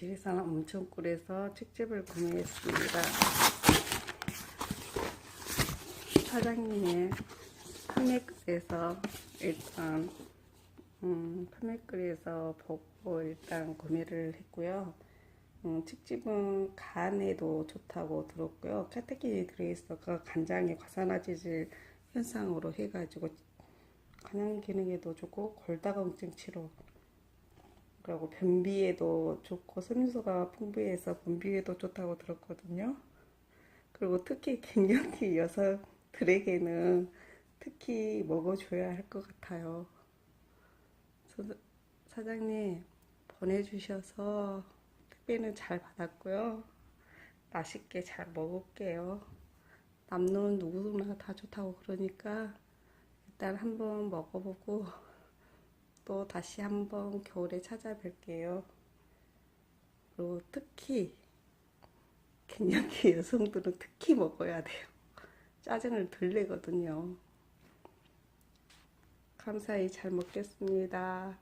지리산 엄청꿀에서 책집을 구매했습니다. 사장님의 판매글에서 일단 음, 판매글에서 보고 일단 구매를 했고요. 음, 칡집은 간에도 좋다고 들었고요. 카테킨이 들어있어서 간장의 과산화지질 현상으로 해가지고 간장 기능에도 좋고 골다공증 치료 그리고 변비에도 좋고 섬유소가 풍부해서 변비에도 좋다고 들었거든요. 그리고 특히 갱년기 여성들에게는 특히 먹어줘야 할 것 같아요. 서- 사장님 보내주셔서 택배는 잘 받았고요. 맛있게 잘 먹을게요. 남는 누구나 다 좋다고 그러니까 일단 한번 먹어보고 또 다시 한번 겨울에 찾아뵐게요. 그리고 특히 갱년기 여성들은 특히 먹어야 돼요. 짜증을 덜 내거든요. 감사히 잘 먹겠습니다.